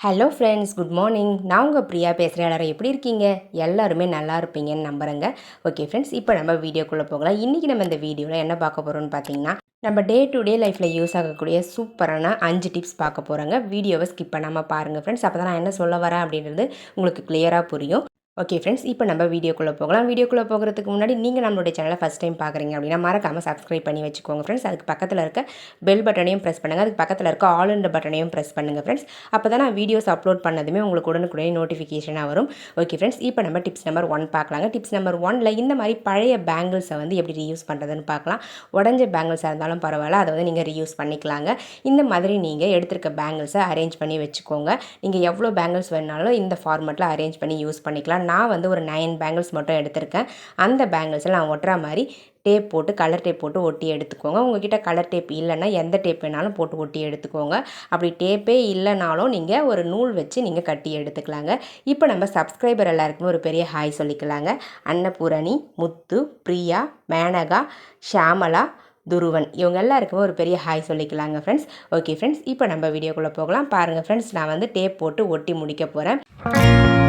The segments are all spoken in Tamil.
ஹலோ ஃப்ரெண்ட்ஸ் குட் மார்னிங் நான் உங்கள் பிரியா பேசுகிறேன் எல்லாரும் எப்படி இருக்கீங்க? எல்லாருமே நல்லா இருப்பீங்கன்னு நம்புகிறேங்க ஓகே ஃப்ரெண்ட்ஸ் இப்போ நம்ம வீடியோக்குள்ளே போகலாம். இன்றைக்கி நம்ம இந்த வீடியோவில் என்ன பார்க்க போகிறோம்னு பார்த்தீங்கன்னா நம்ம டே டு டே லைஃப்பில் யூஸ் ஆகக்கூடிய சூப்பரான அஞ்சு டிப்ஸ் பார்க்க போகிறோங்க வீடியோவை ஸ்கிப் பண்ணாமல் பாருங்கள் ஃப்ரெண்ட்ஸ் அப்போ தான் நான் என்ன சொல்ல வரேன் அப்படின்றது உங்களுக்கு கிளியராக புரியும். ஓகே ஃப்ரெண்ட்ஸ் இப்போ நம்ம வீடியோக்குள்ளே போகலாம். வீடியோக்குள்ளே போகிறதுக்கு முன்னாடி நீங்கள் நம்மளுடைய சேனலை ஃபஸ்ட் டைம் பார்க்குறீங்க அப்படின்னா மறக்காமல் சப்ஸ்கிரைப் பண்ணி வச்சுக்கோங்க ஃப்ரெண்ட்ஸ் அதுக்கு பக்கத்தில் இருக்க பெல் பட்டனையும் ப்ரெஸ் பண்ணுங்கள் அதுக்கு பக்கத்தில் இருக்க ஆல் இந்த பட்டனையும் ப்ரெஸ் பண்ணுங்கள் ஃப்ரெண்ட்ஸ் அப்போ தான் நான் வீடியோஸ் அப்லோட் பண்ணதுமே உங்களுக்கு உடனுக்குடனே நோட்டிஃபிகேஷனாக வரும். ஓகே ஃப்ரெண்ட்ஸ் இப்போ நம்ம டிப்ஸ் நம்பர் ஒன் பார்க்கலாங்க டிப்ஸ் நம்பர் ஒனில் இந்த மாதிரி பழைய பேங்கிள்ஸை வந்து எப்படி ரீயூஸ் பண்ணுறதுன்னு பார்க்கலாம் உடஞ்ச பேங்கிள்ஸாக இருந்தாலும் பரவாயில்ல. அதை வந்து நீங்கள் ரீயூஸ் பண்ணிக்கலாங்க. இந்த மாதிரி நீங்கள் எடுத்திருக்க பேங்கிள்ஸை அரேஞ்ச் பண்ணி வச்சுக்கோங்க. நீங்கள் எவ்வளோ பேங்கிள்ஸ் வேணாலும் இந்த ஃபார்மெட்டில் அரேஞ்ச் பண்ணி யூஸ் பண்ணிக்கலாம். நான் வந்து ஒரு நைன் பேங்கிள்ஸ் மட்டும் எடுத்திருக்கேன். அந்த பேங்கிள்ஸில் நான் ஒட்டுற மாதிரி டேப் போட்டு கலர் டேப் போட்டு ஒட்டி எடுத்துக்கோங்க. உங்ககிட்ட கலர் டேப் இல்லைன்னா எந்த டேப் வேணாலும் போட்டு ஒட்டி எடுத்துக்கோங்க. அப்படி டேப்பே இல்லைனாலும் நீங்கள் ஒரு நூல் வச்சு நீங்கள் கட்டி எடுத்துக்கலாங்க. இப்போ நம்ம சப்ஸ்கிரைபர் எல்லாருக்குமே ஒரு பெரிய ஹாய் சொல்லிக்கலாங்க. அன்னபூரணி முத்து பிரியா மேனகா ஷாமலா துருவன். இவங்க எல்லாருக்குமே ஒரு பெரிய ஹாய் சொல்லிக்கலாங்க ஃப்ரெண்ட்ஸ் ஓகே ஃப்ரெண்ட்ஸ் இப்போ நம்ம வீடியோக்குள்ளே போகலாம். பாருங்கள் ஃப்ரெண்ட்ஸ் நான் வந்து டேப் போட்டு ஒட்டி முடிக்க போகிறேன்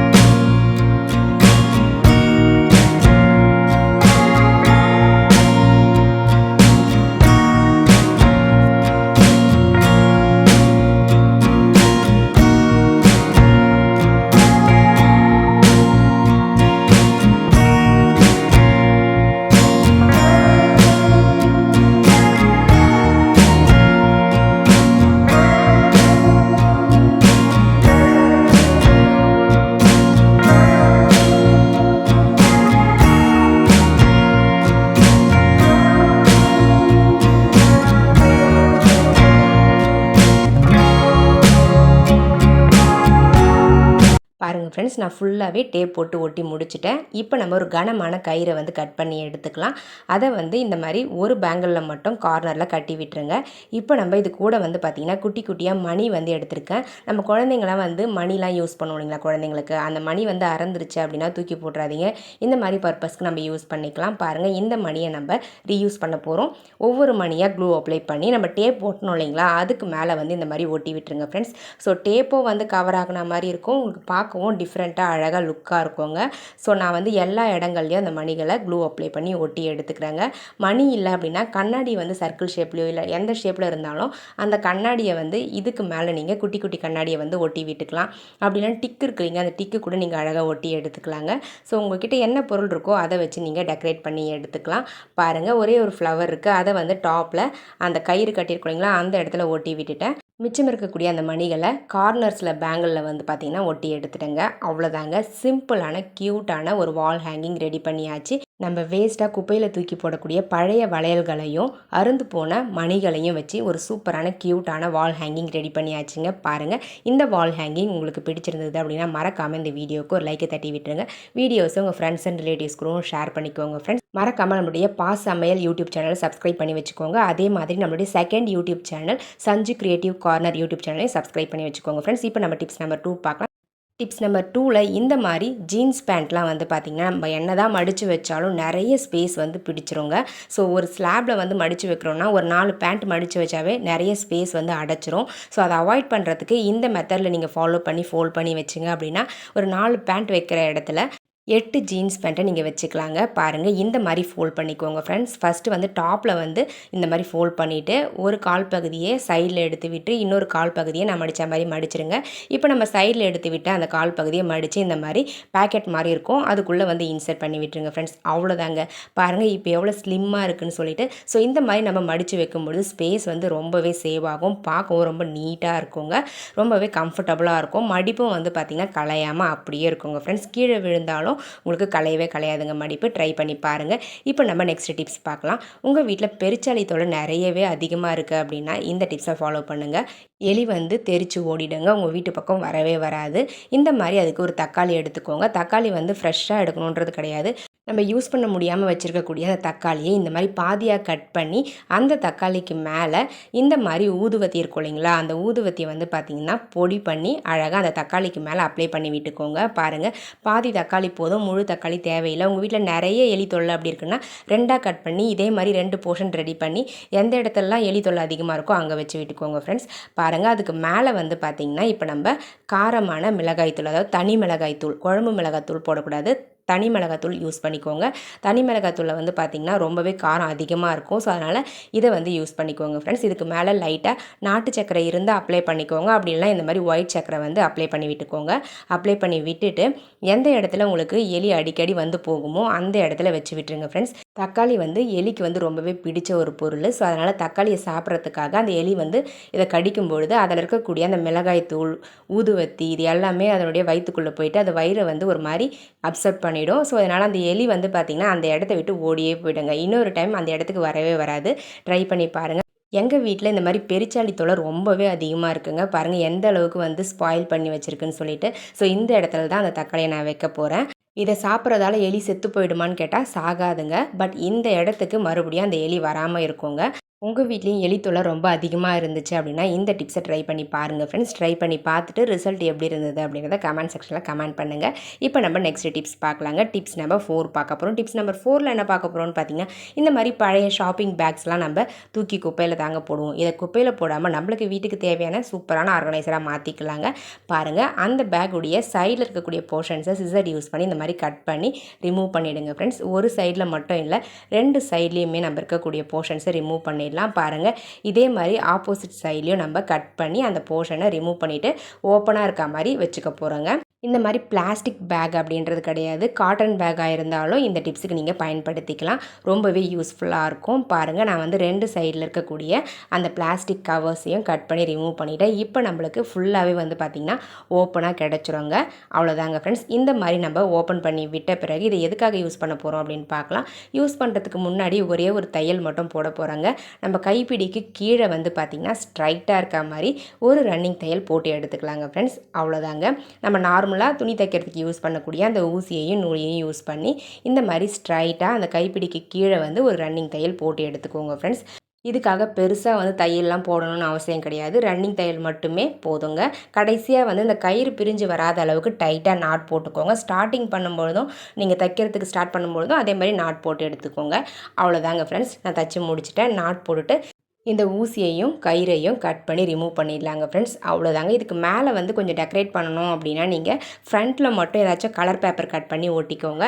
பாருங்கள் ஃப்ரெண்ட்ஸ் நான் ஃபுல்லாகவே டேப் போட்டு ஒட்டி முடிச்சிட்டேன். இப்போ நம்ம ஒரு கனமான கயிறை வந்து கட் பண்ணி எடுத்துக்கலாம். அதை வந்து இந்த மாதிரி ஒரு பேங்கிளில் மட்டும் கார்னரில் கட்டி விட்டுருங்க. இப்போ நம்ம இது கூட வந்து பார்த்திங்கன்னா குட்டி குட்டியாக மணி வந்து எடுத்திருக்கேன். நம்ம குழந்தைங்களாம் வந்து மணிலாம் யூஸ் பண்ணுவோம் இல்லைங்களா குழந்தைங்களுக்கு? அந்த மணி வந்து அறந்துருச்சு அப்படின்னா தூக்கி போட்டுறாதீங்க. இந்த மாதிரி பர்பஸ்க்கு நம்ம யூஸ் பண்ணிக்கலாம். பாருங்கள் இந்த மணியை நம்ம ரீயூஸ் பண்ண போகிறோம் ஒவ்வொரு மணியாக க்ளூ அப்ளை பண்ணி நம்ம டேப் ஓட்டணும் இல்லைங்களா? அதுக்கு மேலே வந்து இந்த மாதிரி ஒட்டி விட்டுருங்க ஃப்ரெண்ட்ஸ் ஸோ டேப்போ வந்து கவர் ஆகின மாதிரி இருக்கும். உங்களுக்கு பார்க்கவும் டிஃப்ரெண்ட்டாக அழகாக லுக்காக இருக்குங்க. ஸோ நான் வந்து எல்லா இடங்கள்லையும் அந்த மணிகளை க்ளூ அப்ளை பண்ணி ஒட்டி எடுத்துக்கிறேங்க. மணி இல்லை அப்படின்னா கண்ணாடி வந்து சர்க்கிள் ஷேப்லையோ இல்லை எந்த ஷேப்பில் இருந்தாலும் அந்த கண்ணாடியை வந்து இதுக்கு மேலே நீங்கள் குட்டி குட்டி கண்ணாடியை வந்து ஒட்டி விட்டுக்கலாம். அப்படின்னா டிக்கு இருக்குல்லைங்க அந்த டிக்கு கூட நீங்கள் அழகாக ஒட்டி எடுத்துக்கலாங்க. ஸோ உங்ககிட்ட என்ன பொருள் இருக்கோ அதை வச்சு நீங்கள் டெக்கரேட் பண்ணி எடுத்துக்கலாம். பாருங்கள் ஒரே ஒரு ஃப்ளவர் இருக்குது அதை வந்து டாப்பில் அந்த கயிறு கட்டியிருக்கோம் அந்த இடத்துல ஒட்டி விட்டுட்டேன். மிச்சம் இருக்கக்கூடிய அந்த மணிகளை கார்னர்ஸில் பேங்கிளில் வந்து பார்த்திங்கன்னா ஒட்டி எடுத்துட்டேங்க. அவ்வளோதாங்க சிம்பிளான க்யூட்டான ஒரு வால் ஹேங்கிங் ரெடி பண்ணியாச்சு. நம்ம வேஸ்ட்டாக குப்பையில் தூக்கி போடக்கூடிய பழைய வளையல்களையும் அருந்து போன மணிகளையும் வச்சு ஒரு சூப்பரான க்யூட்டான வால் ஹேங்கிங் ரெடி பண்ணியாச்சுங்க. பாருங்கள் இந்த வால் ஹேங்கிங் உங்களுக்கு பிடிச்சிருந்தது அப்படின்னா மறக்காமல் இந்த வீடியோவுக்கு ஒரு லைக்கை தட்டி விட்டுருங்க. வீடியோஸை உங்கள் ஃப்ரெண்ட்ஸ் அண்ட் ரிலேட்டிவ்ஸ்க்கும் ஷேர் பண்ணிக்கோங்க ஃப்ரெண்ட்ஸ் மறக்காமல் நம்மளுடைய பாஸ் சமையல் யூடியூப் சேனலை சப்ஸ்கிரைப் பண்ணி வச்சுக்கோங்க. அதே மாதிரி நம்மளுடைய second YouTube channel Sanju creative corner YouTube சேனலையும் சப்ஸ்கிரைப் பண்ணி வச்சுக்கோங்க ஃப்ரெண்ட்ஸ் இப்போ நம்ம டிப்ஸ் நம்பர் டூ பார்க்கலாம். டிப்ஸ் நம்பர் டூவில் இந்த மாதிரி ஜீன்ஸ் பேண்ட்லாம் வந்து பார்த்திங்கன்னா நம்ம என்ன தான் மடித்து வச்சாலும் நிறைய ஸ்பேஸ் வந்து பிடிச்சிருங்க. ஸோ ஒரு ஸ்லாப்பில் வந்து மடித்து வைக்கிறோன்னா ஒரு நாலு பேண்ட் மடித்து வச்சாவே நிறைய ஸ்பேஸ் வந்து அடைச்சிரும். ஸோ அதை அவாய்ட் பண்ணுறதுக்கு இந்த மெத்தடில் நீங்கள் ஃபாலோ பண்ணி ஃபோல்ட் பண்ணி வச்சுங்க அப்படின்னா ஒரு நாலு பேண்ட் வைக்கிற இடத்துல எட்டு ஜீன்ஸ் பேண்ட்டை நீங்கள் வச்சுக்கலாங்க. பாருங்கள் இந்த மாதிரி ஃபோல்ட் பண்ணிக்கோங்க ஃப்ரெண்ட்ஸ் ஃபஸ்ட்டு வந்து டாப்பில் வந்து இந்த மாதிரி ஃபோல்ட் பண்ணிவிட்டு ஒரு கால் பகுதியை சைடில் எடுத்து விட்டு இன்னொரு கால் பகுதியை நான் மடித்த மாதிரி மடிச்சிருங்க. இப்போ நம்ம சைடில் எடுத்து விட்டு அந்த கால் பகுதியை மடித்து இந்த மாதிரி பேக்கெட் மாதிரி இருக்கும். அதுக்குள்ளே வந்து இன்சர்ட் பண்ணி விட்டுருங்க ஃப்ரெண்ட்ஸ் அவ்வளோதாங்க. பாருங்கள் இப்போ எவ்வளோ ஸ்லிம்மாக இருக்குதுன்னு சொல்லிட்டு. ஸோ இந்த மாதிரி நம்ம மடித்து வைக்கும்பொழுது ஸ்பேஸ் வந்து ரொம்பவே சேவ் ஆகும். பார்க்கவும் ரொம்ப நீட்டாக இருக்குங்க. ரொம்பவே கம்ஃபர்டபுளாக இருக்கும். மடிப்பும் வந்து பார்த்திங்கன்னா கலையாமல் அப்படியே இருக்குங்க ஃப்ரெண்ட்ஸ் கீழே விழுந்தாலும் உங்களுக்கு கலையவே கலையாதுங்க மடிப்பு ட்ரை பண்ணி பாருங்கள் இப்போ நம்ம நெக்ஸ்ட் டிப்ஸ் பார்க்கலாம். உங்கள் வீட்டில் பெருச்சாளி தொலை நிறையவே அதிகமாக இருக்குது அப்படின்னா இந்த டிப்ஸை ஃபாலோ பண்ணுங்கள் எலி வந்து தெரித்து ஓடிடுங்க. உங்கள் வீட்டு பக்கம் வரவே வராது. இந்த மாதிரி அதுக்கு ஒரு தக்காளி எடுத்துக்கோங்க. தக்காளி வந்து ஃப்ரெஷ்ஷாக எடுக்கணுன்றது கிடையாது. நம்ம யூஸ் பண்ண முடியாமல் வச்சுருக்கக்கூடிய அந்த தக்காளியை இந்த மாதிரி பாதியாக கட் பண்ணி அந்த தக்காளிக்கு மேலே இந்த மாதிரி ஊதுவத்தி இருக்கும் இல்லைங்களா? அந்த ஊதுவத்தியை வந்து பார்த்திங்கன்னா பொடி பண்ணி அழகாக அந்த தக்காளிக்கு மேலே அப்ளை பண்ணி விட்டுக்கோங்க. பாருங்கள் பாதி தக்காளி போதும் முழு தக்காளி தேவையில்லை. உங்கள் வீட்டில் நிறைய எலி தொல்லை அப்படி இருக்குன்னா ரெண்டாக கட் பண்ணி இதே மாதிரி ரெண்டு போர்ஷன் ரெடி பண்ணி எந்த இடத்துலலாம் எலி தொல்லை அதிகமாக இருக்கோ அங்கே வச்சு விட்டுக்கோங்க ஃப்ரெண்ட்ஸ் பாருங்கள் அதுக்கு மேலே வந்து பார்த்திங்கன்னா இப்போ நம்ம காரமான மிளகாய்த்தூள் அதாவது தனி மிளகாய்த்தூள் குழம்பு மிளகாய்த்தூள் போடக்கூடாது. தனி மிளகாத்தூள் யூஸ் பண்ணிக்கோங்க. தனி மிளகாத்தூளில் வந்து பார்த்திங்கன்னா ரொம்பவே காரம் அதிகமாக இருக்கும். ஸோ அதனால் இதை வந்து யூஸ் பண்ணிக்கோங்க ஃப்ரெண்ட்ஸ் இதுக்கு மேலே லைட்டாக நாட்டு சக்கரை இருந்தால் அப்ளை பண்ணிக்கோங்க. அப்படின்லாம் இந்த மாதிரி ஒயிட் சக்கரை வந்து அப்ளை பண்ணி விட்டுக்கோங்க. அப்ளை பண்ணி விட்டுட்டு எந்த இடத்துல உங்களுக்கு எலி அடிக்கடி வந்து போகுமோ அந்த இடத்துல வச்சு விட்டுருங்க ஃப்ரெண்ட்ஸ் தக்காளி வந்து எலிக்கு வந்து ரொம்பவே பிடிச்ச ஒரு பொருள். ஸோ அதனால் தக்காளியை சாப்பிட்றதுக்காக அந்த எலி வந்து இதை கடிக்கும் பொழுது அதில் இருக்கக்கூடிய அந்த மிளகாய் தூள் ஊதுவத்தி இது எல்லாமே அதனுடைய வயிற்றுக்குள்ளே போயிட்டு அது வயிறை வந்து ஒரு மாதிரி அப்செட் பண்ணிவிடும் ஸோ அதனால் அந்த எலி வந்து பார்த்திங்கன்னா அந்த இடத்த விட்டு ஓடியே போயிடுங்க. இன்னொரு டைம் அந்த இடத்துக்கு வரவே வராது. ட்ரை பண்ணி பாருங்கள் எங்கள் வீட்டில் இந்த மாதிரி பெருச்சாளி தொலை ரொம்பவே அதிகமாக இருக்குங்க. பாருங்கள் எந்த அளவுக்கு வந்து ஸ்பாயில் பண்ணி வச்சுருக்குன்னு சொல்லிட்டு. ஸோ இந்த இடத்துல தான் அந்த தக்காளியை நான் வைக்க போகிறேன் இதை சாப்பிட்றதால எலி செத்து போயிடுமான்னு கேட்டால் சாகாதுங்க. பட் இந்த இடத்துக்கு மறுபடியும் அந்த எலி வராமல் இருக்குங்க. உங்கள் வீட்லேயும் எலி தொல்லை ரொம்ப அதிகமாக இருந்துச்சு அப்படின்னா இந்த டிப்ஸை ட்ரை பண்ணி பாருங்கள் ஃப்ரெண்ட்ஸ் ட்ரை பண்ணி பார்த்துட்டு ரிசல்ட் எப்படி இருந்தது அப்படிங்கிறத கமெண்ட் செக்ஷனில் கமெண்ட் பண்ணுங்கள் இப்போ நம்ம நெக்ஸ்ட் டிப்ஸ் பார்க்கலாங்க. டிப்ஸ் நம்பர் ஃபோர் பார்க்க போகிறோம் டிப்ஸ் நம்பர் ஃபோரில் என்ன பார்க்க போகிறோம்னு பார்த்தீங்கன்னா இந்த மாதிரி பழைய ஷாப்பிங் பேக்ஸ்லாம் நம்ம தூக்கி குப்பையில் தாங்க போடுவோம். இதை குப்பையில் போடாமல் நம்மளுக்கு வீட்டுக்கு தேவையான சூப்பரான ஆர்கனைசராக மாற்றிக்கலாங்க பாருங்கள் அந்த பேக்குடைய சைடில் இருக்கக்கூடிய போர்ஷன்ஸை சிசர் யூஸ் பண்ணி இந்த மாதிரி கட் பண்ணி ரிமூவ் பண்ணிவிடுங்க ஃப்ரெண்ட்ஸ் ஒரு சைடில் மட்டும் இல்லை ரெண்டு சைட்லேயுமே நம்ம இருக்கக்கூடிய போர்ஷன்ஸை ரிமூவ் பண்ணி பண்ணிடலாம் பாருங்கள் இதே மாதிரி ஆப்போசிட் சைட்லேயும் நம்ம கட் பண்ணி அந்த போர்ஷனை ரிமூவ் பண்ணிவிட்டு ஓப்பனாக இருக்க மாதிரி வச்சுக்க போகிறோங்க இந்த மாதிரி பிளாஸ்டிக் பேக் அப்படின்றது கிடையாது. காட்டன் பேக்காக இருந்தாலும் இந்த டிப்ஸுக்கு நீங்கள் பயன்படுத்திக்கலாம். ரொம்பவே யூஸ்ஃபுல்லாக இருக்கும். பாருங்கள் நான் வந்து ரெண்டு சைடில் இருக்கக்கூடிய அந்த பிளாஸ்டிக் கவர்ஸையும் கட் பண்ணி ரிமூவ் பண்ணிவிட்டேன் இப்போ நம்மளுக்கு ஃபுல்லாகவே வந்து பார்த்திங்கன்னா ஓப்பனாக கிடச்சிருங்க. அவ்வளோதாங்க ஃப்ரெண்ட்ஸ் இந்த மாதிரி நம்ம ஓப்பன் பண்ணி விட்ட பிறகு இதை எதுக்காக யூஸ் பண்ண போகிறோம் அப்படின்னு பார்க்கலாம். யூஸ் பண்ணுறதுக்கு முன்னாடி ஒரே ஒரு தையல் மட்டும் போட போகிறாங்க நம்ம கைப்பிடிக்கு கீழே வந்து பார்த்திங்கன்னா ஸ்ட்ரைட்டாக இருக்க மாதிரி ஒரு ரன்னிங் தையல் போட்டு எடுத்துக்கலாங்க ஃப்ரெண்ட்ஸ் அவ்வளோதாங்க நம்ம நார்மல் நார்மலாக துணி தைக்கிறதுக்கு யூஸ் பண்ணக்கூடிய அந்த ஊசியையும் நூலையும் யூஸ் பண்ணி இந்த மாதிரி ஸ்ட்ரைட்டாக அந்த கைப்பிடிக்கு கீழே வந்து ஒரு ரன்னிங் தையல் போட்டு எடுத்துக்கோங்க ஃப்ரெண்ட்ஸ் இதுக்காக பெருசாக வந்து தையல்லாம் போடணும்னு அவசியம் கிடையாது. ரன்னிங் தையல் மட்டுமே போதுங்க. கடைசியாக வந்து இந்த கயிறு பிரிஞ்சு வராத அளவுக்கு டைட்டாக நாட் போட்டுக்கோங்க. ஸ்டார்டிங் பண்ணும்பொழுதும் நீங்கள் தைக்கிறதுக்கு ஸ்டார்ட் பண்ணும்பொழுதும் அதே மாதிரி நாட் போட்டு எடுத்துக்கோங்க. அவ்வளோதாங்க ஃப்ரெண்ட்ஸ் நான் தைச்சி முடிச்சுட்டேன். நாட் போட்டுட்டு இந்த ஊசியையும் கயிறையும் கட் பண்ணி ரிமூவ் பண்ணிடலாங்க ஃப்ரெண்ட்ஸ் அவ்வளோதாங்க இதுக்கு மேலே வந்து கொஞ்சம் டெக்கரேட் பண்ணணும் அப்படின்னா நீங்கள் ஃப்ரண்ட்டில் மட்டும் ஏதாச்சும் கலர் பேப்பர் கட் பண்ணி ஒட்டிக்கோங்க.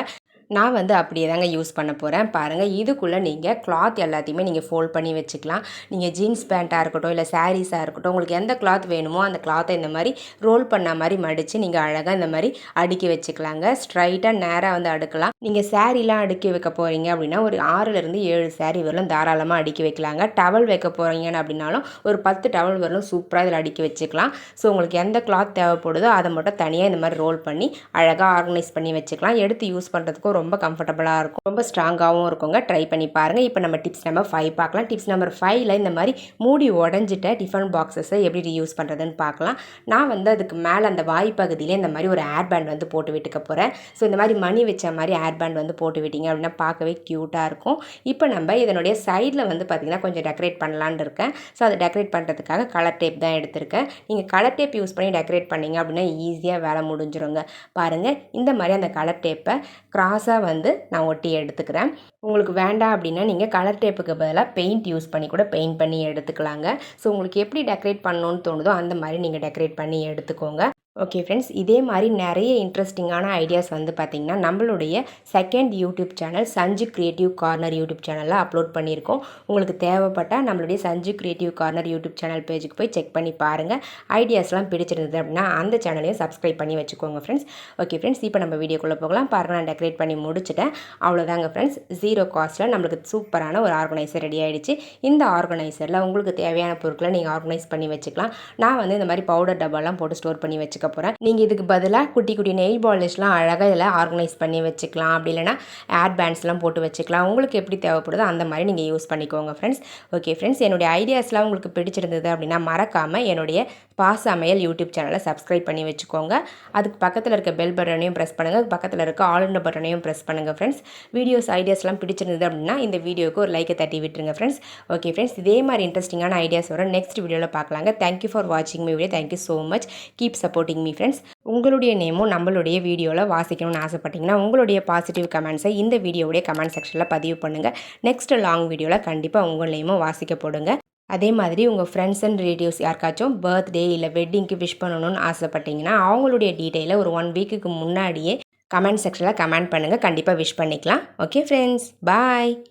நான் வந்து அப்படியே தாங்க யூஸ் பண்ண போகிறேன் பாருங்கள் இதுக்குள்ளே நீங்கள் கிளாத் எல்லாத்தையுமே நீங்கள் ஃபோல்ட் பண்ணி வச்சுக்கலாம். நீங்கள் ஜீன்ஸ் பேண்ட்டாக இருக்கட்டும் இல்லை சாரீஸாக இருக்கட்டும் உங்களுக்கு எந்த கிளாத் வேணுமோ அந்த கிளாத்தை இந்த மாதிரி ரோல் பண்ண மாதிரி மடித்து நீங்கள் அழகாக இந்த மாதிரி அடுக்கி வச்சுக்கலாங்க. ஸ்ட்ரைட்டாக நேராக வந்து அடுக்கலாம். நீங்கள் சாரீலாம் அடுக்கி வைக்க போகிறீங்க அப்படின்னா ஒரு ஆறுலேருந்து ஏழு சாரீ வரலும் தாராளமாக அடுக்கி வைக்கலாங்க. டவல் வைக்க போகிறீங்கன்னு அப்படின்னாலும் ஒரு பத்து டவல் வரலும் சூப்பராக இதில் அடுக்கி வச்சுக்கலாம். ஸோ உங்களுக்கு எந்த கிளாத் தேவைப்படுதோ அதை மட்டும் தனியாக இந்த மாதிரி ரோல் பண்ணி அழகாக ஆர்கனைஸ் பண்ணி வச்சுக்கலாம். எடுத்து யூஸ் பண்ணுறதுக்கும் ரொம்ப கம்ஃபர்டபுளாக இருக்கும். ரொம்ப ஸ்ட்ராங்காகவும் இருக்குங்க. ட்ரை பண்ணி பாருங்கள் இப்போ நம்ம டிப்ஸ் நம்பர் ஃபைவ் பார்க்கலாம். டிப்ஸ் நம்பர் ஃபைவ்ல இந்த மாதிரி மூடி உடஞ்சிட்ட டிஃபன் பாக்ஸஸை எப்படி யூஸ் பண்ணுறதுன்னு பார்க்கலாம். நான் வந்து அதுக்கு மேலே அந்த வாய் பகுதியிலே இந்த மாதிரி ஒரு ஏர் பேண்ட் வந்து போட்டு விட்டுக்க போகிறேன் ஸோ இந்த மாதிரி மணி வச்ச மாதிரி ஏர் பேண்ட் வந்து போட்டு விட்டீங்க அப்படின்னா பார்க்கவே க்யூட்டாக இருக்கும். இப்போ நம்ம இதனுடைய சைடில் வந்து பார்த்திங்கன்னா கொஞ்சம் டெக்கரேட் பண்ணலான்னு இருக்கேன். ஸோ அதை டெக்கரேட் பண்ணுறதுக்காக கலர் டேப் தான் எடுத்திருக்கேன். நீங்கள் கலர் டேப் யூஸ் பண்ணி டெக்கரேட் பண்ணிங்க அப்படின்னா ஈஸியாக வேலை முடிஞ்சிருங்க. பாருங்கள் இந்த மாதிரி அந்த கலர் டேப்பை கிராஸாக க்ராஸாக வந்து நான் ஒட்டி எடுத்துக்கிறேன். உங்களுக்கு வேண்டாம் அப்படின்னா நீங்கள் கலர் டேப்புக்கு பதிலாக பெயிண்ட் யூஸ் பண்ணி கூட பெயிண்ட் பண்ணி எடுத்துக்கலாங்க. ஸோ உங்களுக்கு எப்படி டெக்கரேட் பண்ணணும்னு தோணுதோ அந்த மாதிரி நீங்கள் டெக்கரேட் பண்ணி எடுத்துக்கோங்க. ஓகே ஃப்ரெண்ட்ஸ் இதே மாதிரி நிறைய இன்ட்ரெஸ்டிங்கான ஐடியாஸ் வந்து பார்த்திங்கன்னா நம்மளுடைய second YouTube channel Sanju creative corner YouTube சேனலில் அப்லோட் பண்ணியிருக்கோம். உங்களுக்கு தேவைப்பட்டால் நம்மளுடைய Sanju creative corner YouTube channel பேஜுக்கு போய் செக் பண்ணி பாருங்கள் ஐடியாஸ்லாம் பிடிச்சிருந்தது அப்படின்னா அந்த சேனலையும் சப்ஸ்கிரைப் பண்ணி வச்சுக்கோங்க ஃப்ரெண்ட்ஸ் ஓகே ஃப்ரெண்ட்ஸ் இப்போ நம்ம வீடியோக்குள்ளே போகலாம். பாருங்கள் நான் டெக்கரேட் பண்ணி முடிச்சுட்டேன். அவ்வளோதாங்க ஃப்ரெண்ட்ஸ் ஜீரோ காஸ்ட்டில் நம்மளுக்கு சூப்பரான ஒரு ஆர்கனைசர் ரெடி ஆகிடுச்சு இந்த ஆர்கனைசரில் உங்களுக்கு தேவையான பொருட்களை நீங்கள் ஆர்கனைஸ் பண்ணி வச்சுக்கலாம். நான் வந்து இந்த மாதிரி பவுடர் டப்பாலாம் போட்டு ஸ்டோர் பண்ணி வச்சுக்கலாம் வச்சுக்க போகிறேன் நீங்கள் இதுக்கு பதிலாக குட்டி குட்டி நெயில் பாலிஷ்லாம் அழகாக இதில் ஆர்கனைஸ் பண்ணி வச்சுக்கலாம். அப்படி இல்லைனா ஏர் பேண்ட்ஸ்லாம் போட்டு வச்சுக்கலாம். உங்களுக்கு எப்படி தேவைப்படுதோ அந்த மாதிரி நீங்கள் யூஸ் பண்ணிக்கோங்க ஃப்ரெண்ட்ஸ் ஓகே ஃப்ரெண்ட்ஸ் என்னுடைய ஐடியாஸ்லாம் உங்களுக்கு பிடிச்சிருந்தது அப்படின்னா மறக்காமல் என்னுடைய பாஸ் சமையல் யூடியூப் சேனலை சப்ஸ்கிரைப் பண்ணி வச்சுக்கோங்க. அதுக்கு பக்கத்தில் இருக்க பெல் பட்டனையும் ப்ரெஸ் பண்ணுங்கள் பக்கத்தில் இருக்க ஆளுண்ட பட்டனையும் ப்ரெஸ் பண்ணுங்கள் ஃப்ரெண்ட்ஸ் வீடியோஸ் ஐடியாஸ்லாம் பிடிச்சிருந்தது அப்படின்னா இந்த வீடியோக்கு ஒரு லைக்கை தட்டி விட்டுருங்க ஃப்ரெண்ட்ஸ் ஓகே ஃப்ரெண்ட்ஸ் இதே மாதிரி இன்ட்ரெஸ்டிங்கான ஐடியாஸ் வரும். நெக்ஸ்ட் வீடியோவில் பார்க்கலாங்க. தேங்க்யூ ஃபார் வாட்சிங் me video thank you so much keep supporting me friends உங்களுடைய நேமும் நம்மளுடைய வீடியோவில் வாசிக்கணும்னு ஆசைப்பட்டீங்கன்னா உங்களுடைய பாசிட்டிவ் கமெண்ட்ஸை இந்த வீடியோவுடைய கமெண்ட் செக்ஷனில் பதிவு பண்ணுங்கள் நெக்ஸ்ட் லாங் வீடியோவில் கண்டிப்பாக உங்கள் நேமும் வாசிக்கப்படுங்க அதே மாதிரி உங்கள் ஃப்ரெண்ட்ஸ் அண்ட் ரிலேட்டிவ்ஸ் யாருக்காச்சும் பர்த்டே இல்லை வெட்டிங்க்கு விஷ் பண்ணணும்னு ஆசைப்பட்டீங்கன்னா அவங்களுடைய டீட்டெயிலை ஒரு ஒன் வீக்குக்கு முன்னாடியே கமெண்ட் செக்ஷனில் கமெண்ட் பண்ணுங்கள் கண்டிப்பாக விஷ் பண்ணிக்கலாம். Okay friends bye